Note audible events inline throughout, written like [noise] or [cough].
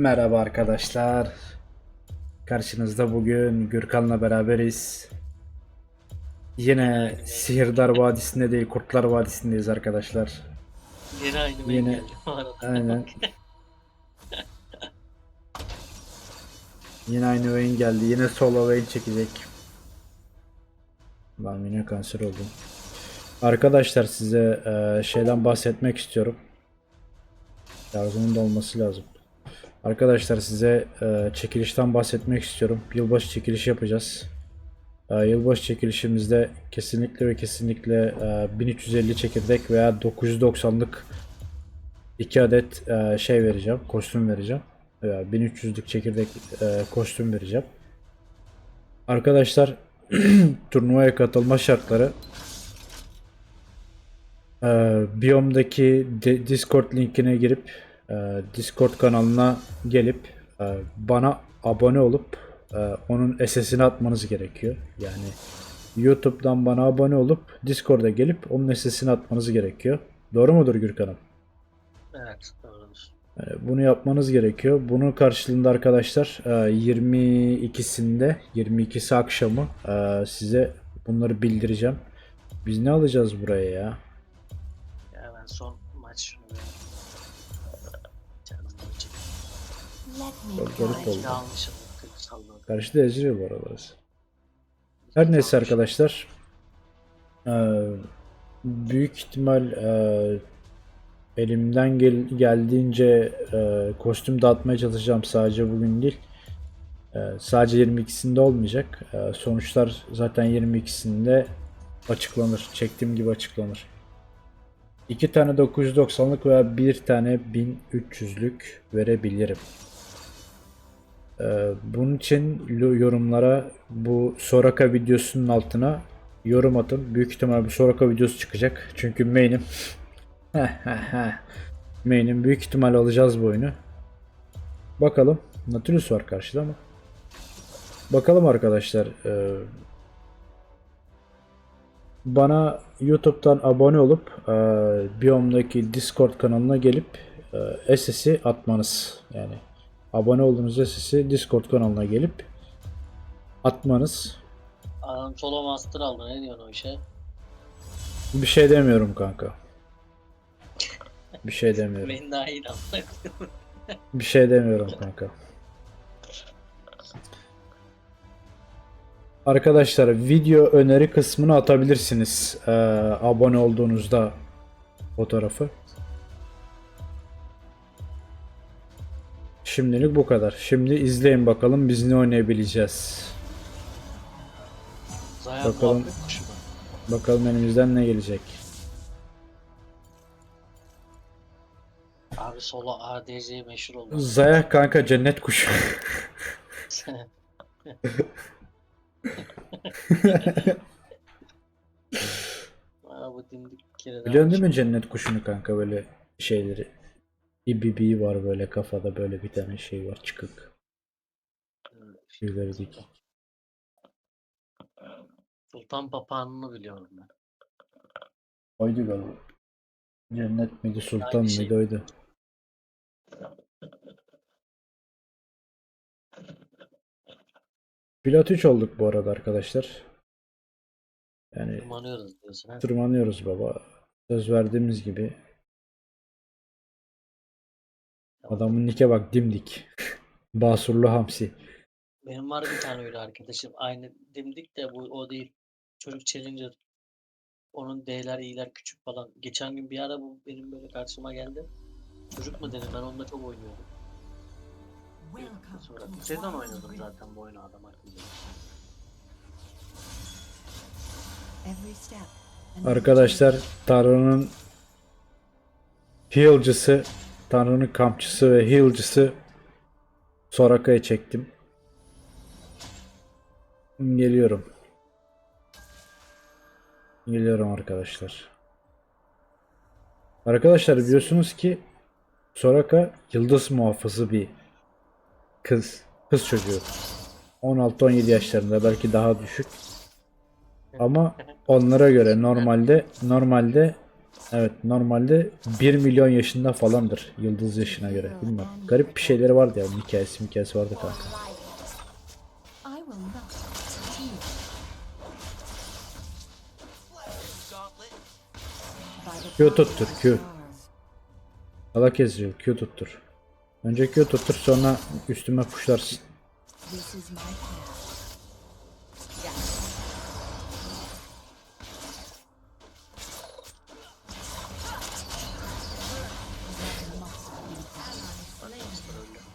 Merhaba arkadaşlar. Karşınızda bugün Gürkan'la beraberiz. Yine Sihirdar Vadisi'nde değil Kurtlar Vadisi'ndeyiz arkadaşlar. Yine aynı Yine- geldi bu arada. Aynen. Yine aynı oyun geldi. Yine solo oyun çekecek. Ben yine kanser oldum. Arkadaşlar size e, şeyden bahsetmek istiyorum. Yardımın da olması lazım. Arkadaşlar size e, çekilişten bahsetmek istiyorum. Yılbaşı çekilişi yapacağız. E, yılbaşı çekilişimizde kesinlikle ve kesinlikle e, 1350 çekirdek veya 990'lık 2 adet e, şey vereceğim. Kostüm vereceğim. Veya 1300'lük çekirdek e, kostüm vereceğim. Arkadaşlar [clears throat] turnuvaya katılma şartları e, biyomdaki di- Discord linkine girip Discord kanalına gelip e, bana abone olup e, onun SS'ini atmanız gerekiyor. Yani YouTube'dan bana abone olup Discord'a gelip onun SS'ini atmanız gerekiyor. Doğru mudur Gürkan'ım? Evet doğrudur. Yani bunu yapmanız gerekiyor. Bunun karşılığında arkadaşlar e, 22'sinde 22'si akşamı e, size bunları bildireceğim. Biz ne alacağız buraya ya? Ya ben son maç Çok garip oldu. Karşıda Ezreal bu arada. Her neyse arkadaşlar. Ee, büyük ihtimal e, elimden gel- geldiğince e, kostüm dağıtmaya çalışacağım sadece bugün değil. E, sadece 22'sinde olmayacak. E, sonuçlar zaten 22'sinde açıklanır. Çektiğim gibi açıklanır. İki tane 990'lık veya bir tane 1300'lük verebilirim. Ee, bunun için yorumlara bu Soraka videosunun altına yorum atın. Büyük ihtimal bir Soraka videosu çıkacak. Çünkü main'im [laughs] main'im büyük ihtimal alacağız bu oyunu. Bakalım. Nautilus var karşıda ama. Bakalım arkadaşlar. ee, bana YouTube'dan abone olup ee, Biyom'daki Discord kanalına gelip ee, SS'i atmanız. Yani abone olduğunuz SS'i Discord kanalına gelip atmanız. Adam solo master aldı ne diyorsun o işe? Bir şey demiyorum kanka. Bir şey demiyorum. Beni daha iyi. [laughs] Bir şey demiyorum kanka. Arkadaşlar video öneri kısmına atabilirsiniz. ee, abone olduğunuzda fotoğrafı. Şimdilik bu kadar. Şimdi izleyin bakalım biz ne oynayabileceğiz. Zaya Bakalım. Bakalım elimizden ne gelecek. Abi solo ADC meşhur oldu. Zaya kanka cennet kuşu. [laughs] [laughs] Aa, bu dimdik Biliyorsun değil mi cennet kuşunu kanka böyle şeyleri. İbibi var böyle kafada böyle bir tane şey var çıkık. Şeyleri dik. Sultan papağanını biliyorum ben. Oydu galiba. Cennet miydi sultan Aynı şey. mıydı oydu. Pilot 3 olduk bu arada arkadaşlar. Yani Tırmanıyoruz diyorsun tırmanıyoruz baba. Söz verdiğimiz gibi. Adamın nike bak dimdik. [laughs] Basurlu hamsi. Benim var bir tane öyle arkadaşım. Aynı dimdik de bu o değil. Çocuk Challenger. Onun D'ler, İ'ler küçük falan. Geçen gün bir ara bu benim böyle karşıma geldi. Çocuk mu dedim ben onunla çok oynuyordum. Sonra sezon oynadım zaten bu oyunu adam akıllı. Every step. and Arkadaşlar Tanrı'nın heal'cısı, Tanrı'nın kampçısı ve heal'cısı Soraka'yı çektim. Geliyorum. Geliyorum arkadaşlar. Arkadaşlar biliyorsunuz ki Soraka yıldız muhafızı bir kız. Kız çocuğu. 16-17 yaşlarında belki daha düşük. Ama onlara göre normalde normalde Evet normalde 1 milyon yaşında falandır yıldız yaşına göre. Bilmiyorum. Garip bir şeyleri vardı ya. Hikayesi hikayesi vardı kanka. Q tuttur, Q. Allah kesiyor. Q tuttur. Önce Q tuttur sonra üstüme kuşlarsın.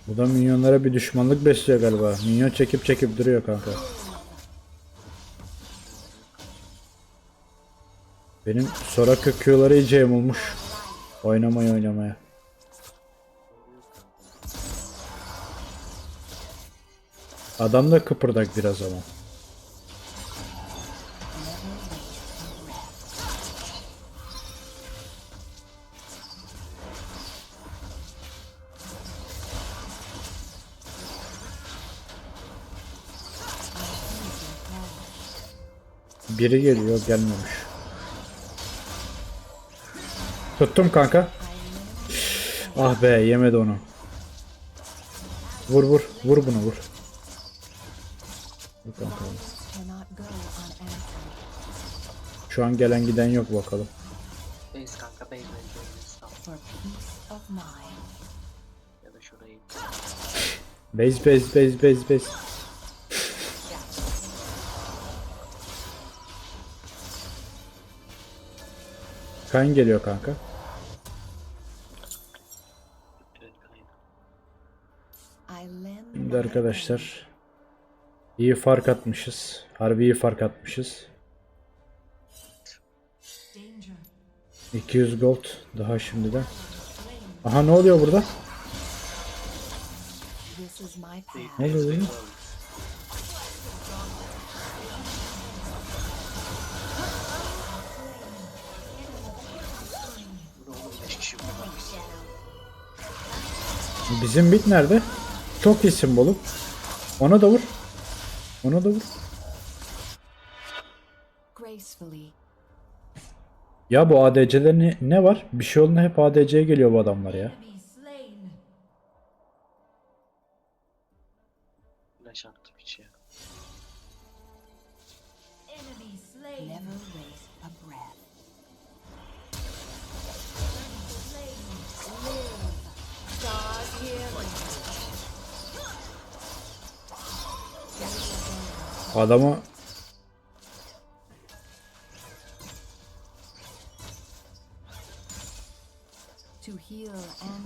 Bu da minyonlara bir düşmanlık besliyor galiba. Minyon çekip çekip duruyor kanka. Benim Soraka Q'ları iyice yamulmuş. Oynamaya oynamaya. Adam da kıpırdak biraz ama. Biri geliyor gelmemiş. Tuttum kanka. Ah be yemedi onu. Vur vur vur bunu vur. Vur kanka. Şu an gelen giden yok bakalım. Base kanka base base base. Base base base base base. Kan geliyor kanka. Şimdi arkadaşlar iyi fark atmışız. Harbi iyi fark atmışız. 200 gold daha şimdiden. Aha ne oluyor burada? Ne oluyor Bizim bit nerede? Çok iyisin bolup. Ona da vur. Ona da vur. Ya bu ADC'de ne, ne var? Bir şey olduğunda hep ADC'ye geliyor bu adamlar ya. Attım hiç ya. Never Adama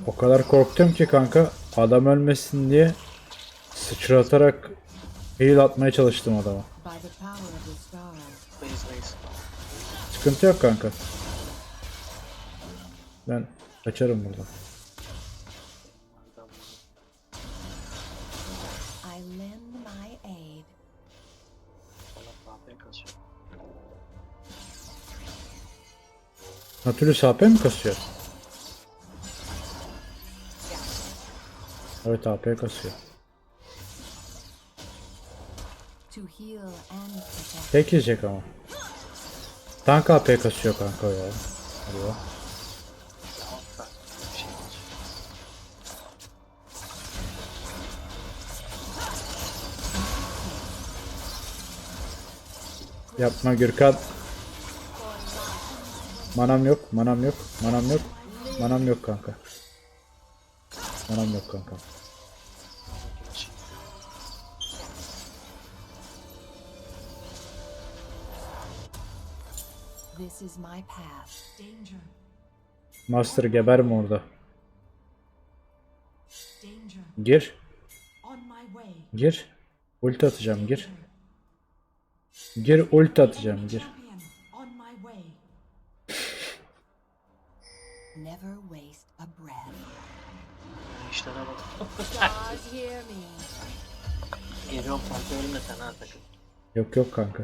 o kadar korktum ki kanka adam ölmesin diye sıçratarak heal atmaya çalıştım adama. Sıkıntı yok kanka. Ben kaçarım buradan. Nautilus AP mi kasıyor? Evet AP kasıyor. Tek yiyecek ama. Tank AP kasıyor kanka ya. Hadi. Yapma Gürkan. Manam yok, manam yok, manam yok. Manam yok kanka. Manam yok kanka. This is my path. Danger, Master geber mi orada? Gir, on my way. gir. Ulti atacağım, gir. Gir ulti atacağım, gir. Never waste a breath. İşlere bak. Stars hear me. Geliyorum kanka ölme sen ha. Yok yok kanka.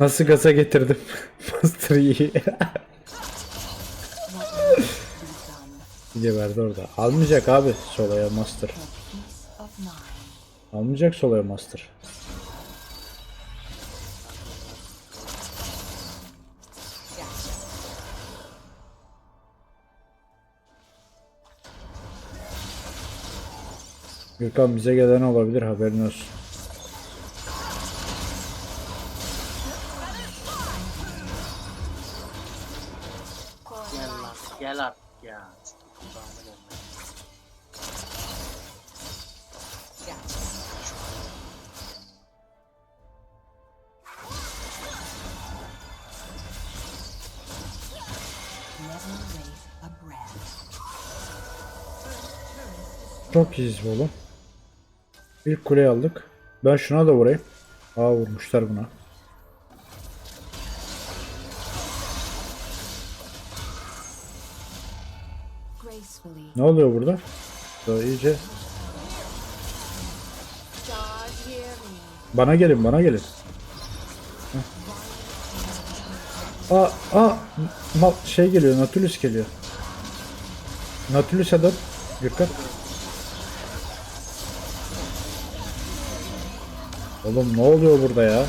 Nasıl gaza getirdim? [laughs] Master iyi. What must be done Geberdi orada. Almayacak abi solaya Master. Almayacak solaya Master. Gürkan bize gelen olabilir haberin olsun. Gel lan. Gel artık ya. Çok iyiyiz oğlum. İlk kuleyi aldık. Ben şuna da vurayım. Aa vurmuşlar buna. Ne oluyor burada? Daha iyice. Bana gelin bana gelin. Heh. Aa, aa, şey geliyor, Nautilus geliyor. Nautilus'a dön, Gürkan. Oğlum ne oluyor burada ya?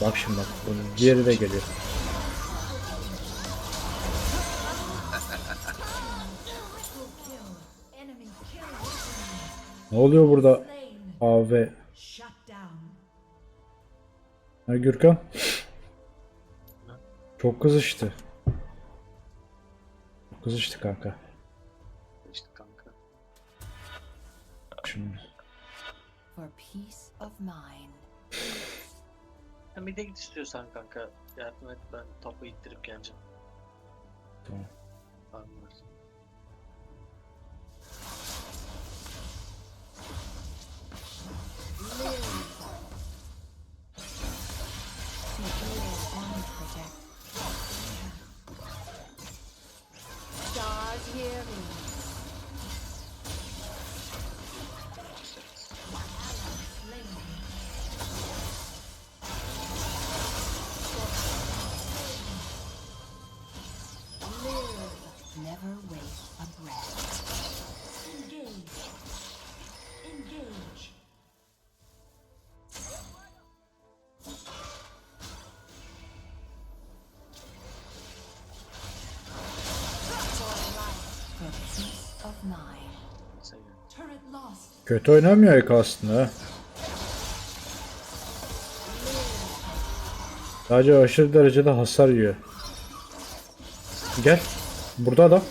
Bak şimdi bak, bunun diğeri de geliyor. Ne oluyor burada? AV. Ha Gürkan. Çok kızıştı. Çok kızıştı kanka. İşte kanka. Şimdi. For peace of mind. [laughs] Sen bir de git istiyorsan kanka. Yardım et ben topu ittirip geleceğim. Tamam. Anlar. Kötü oynamıyor Eko aslında. Sadece aşırı derecede hasar yiyor. Gel. Burada adam.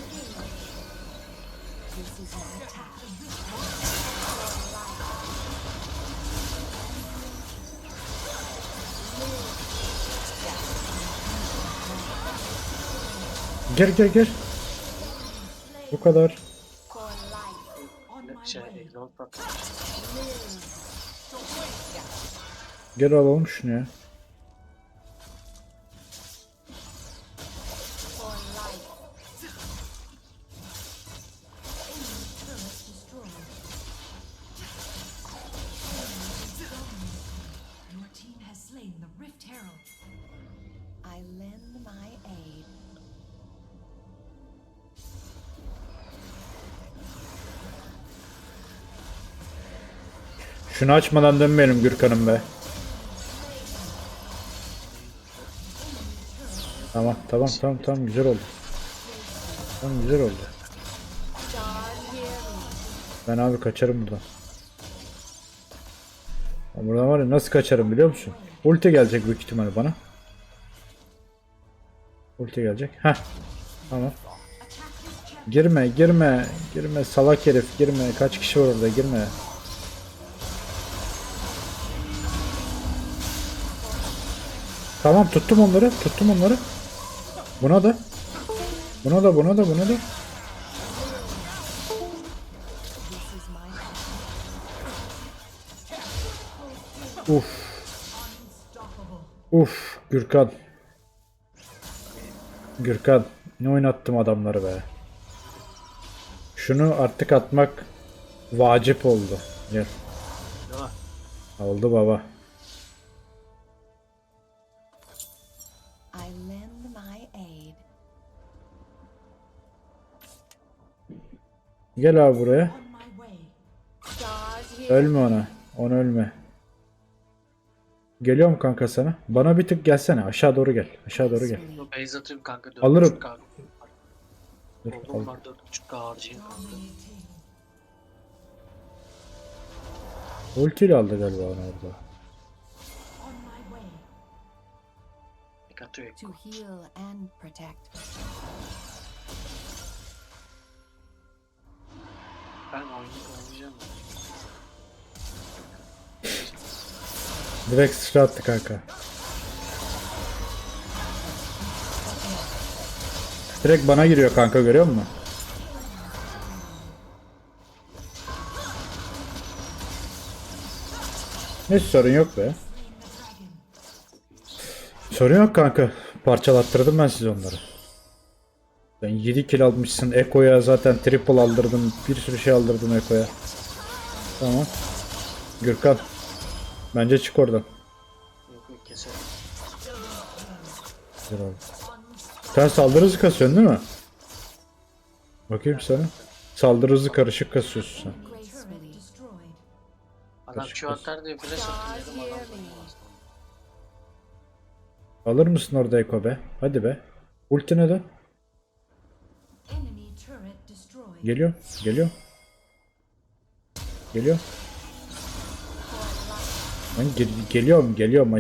Gel gel gel. Bu kadar. Şey, way. exalt bak. Gel alalım şunu ya. Şunu açmadan dönmeyelim Gürkan'ım be. Tamam tamam tamam tamam güzel oldu. Tamam güzel oldu. Ben abi kaçarım buradan. Ben buradan var ya nasıl kaçarım biliyor musun? Ulti gelecek büyük ihtimalle bana. Ulti gelecek. Heh. Tamam. Girme girme. Girme salak herif girme. Kaç kişi var orada girme. Tamam tuttum onları. Tuttum onları. Buna da. Buna da buna da buna da. Uf. Uf Gürkan. Gürkan ne oynattım adamları be. Şunu artık atmak vacip oldu. Gel. Oldu baba. Gel abi buraya. Ölme ona. Onu ölme. Geliyorum kanka sana. Bana bir tık gelsene. Aşağı doğru gel. Aşağı doğru gel. Base kanka. Alırım. 4.5K. Dur, Oldum al. var 4.5K harcayayım kanka. Dominating. Ultiyle aldı galiba onu orada. Tek atıyor. To heal and protect. Oynayacağım. Direkt sıçra attı kanka. Direkt bana giriyor kanka görüyor musun? Ne sorun yok be. Sorun yok kanka. Parçalattırdım ben size onları. Ben 7 kill almışsın. Eko'ya zaten triple aldırdım. Bir sürü şey aldırdım Eko'ya. Tamam. Gürkan. Bence çık oradan. Yok yok. Güzel. Sen saldırı hızı kasıyorsun değil mi? Bakayım sana. Saldırı hızı karışık kasıyorsun sen. Adam kız? atar diye flash attım dedim adam. Alır mısın orada Eko be? Hadi be. Ultine dön. Geliyor. Geliyor. Geliyor. Ben gel geliyorum. Geliyorum.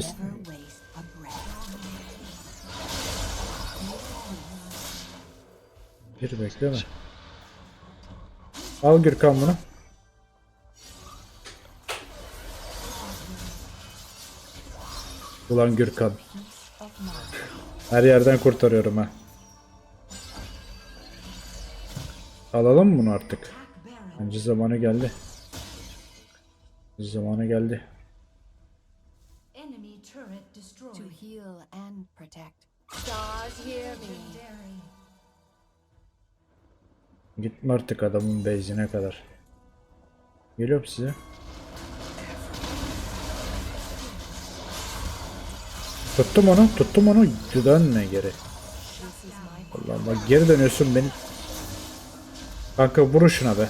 Bir bekleme. Al Gürkan bunu. Ulan Gürkan. Her yerden kurtarıyorum ha. Alalım mı bunu artık? Bence zamanı geldi. Zamanı geldi. Enemy turret destroyed. To heal and protect. Stars hear me. Gitme artık adamın base'ine kadar. Geliyorum size. Tuttum onu, tuttum onu. Dönme geri. Allah bak geri dönüyorsun beni. Kanka vurun şuna be.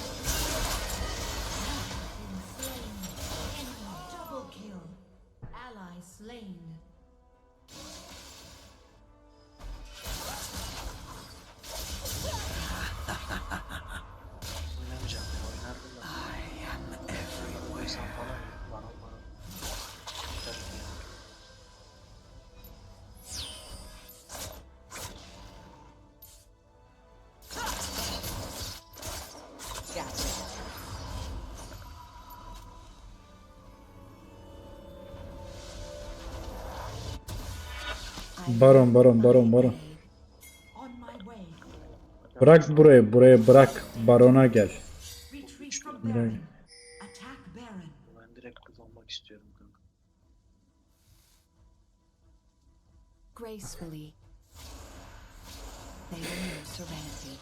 Baron, baron, baron, baron. Bırak burayı, buraya bırak. Barona gel. Ben direkt kullanmak istiyorum kanka. Gracefully. They know serenity.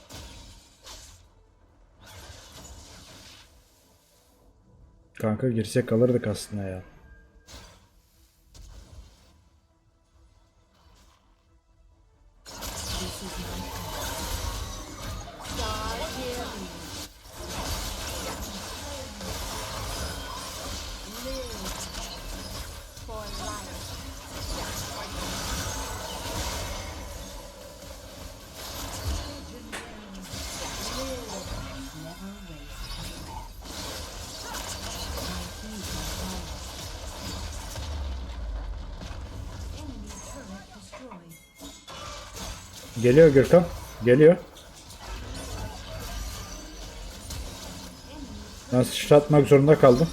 Kanka girsek alırdık aslında ya. This Geliyor Gürkan. Geliyor. Ben sıçratmak zorunda kaldım.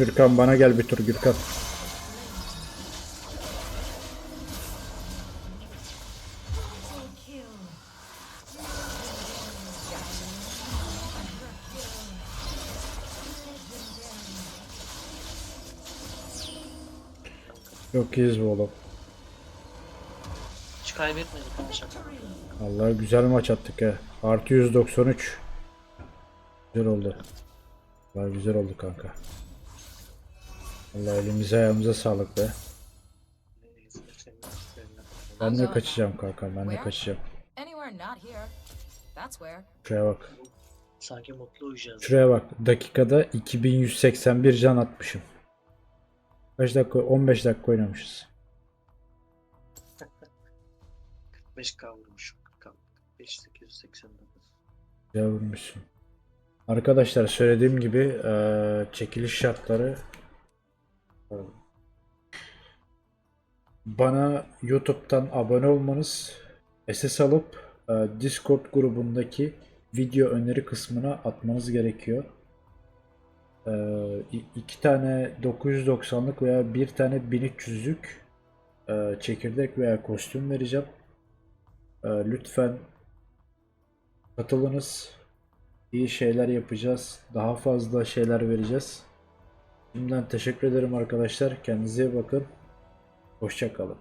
Gürkan bana gel bir tur Gürkan. Çok iyiyiz bu oğlum. Hiç kaybetmedik ama şaka. Vallahi güzel maç attık ya. Artı 193. Güzel oldu. Vallahi güzel oldu kanka. Vallahi elimize ayağımıza sağlık be. Ben de kaçacağım kanka ben de kaçacağım. Şuraya bak. Sanki mutlu uyuyacağız. Şuraya bak. Dakikada 2181 can atmışım. Kaç dakika? 15 dakika oynamışız. 45k vurmuş. 45 889. Güzel vurmuşsun. Arkadaşlar söylediğim gibi eee, çekiliş şartları bana YouTube'dan abone olmanız, SS alıp eee, Discord grubundaki video öneri kısmına atmanız gerekiyor. İ- iki tane 990'lık veya bir tane 1300'lük eee, çekirdek veya kostüm vereceğim. Lütfen Katılınız. İyi şeyler yapacağız. Daha fazla şeyler vereceğiz. Şimdiden teşekkür ederim arkadaşlar. Kendinize bakın. Hoşça kalın.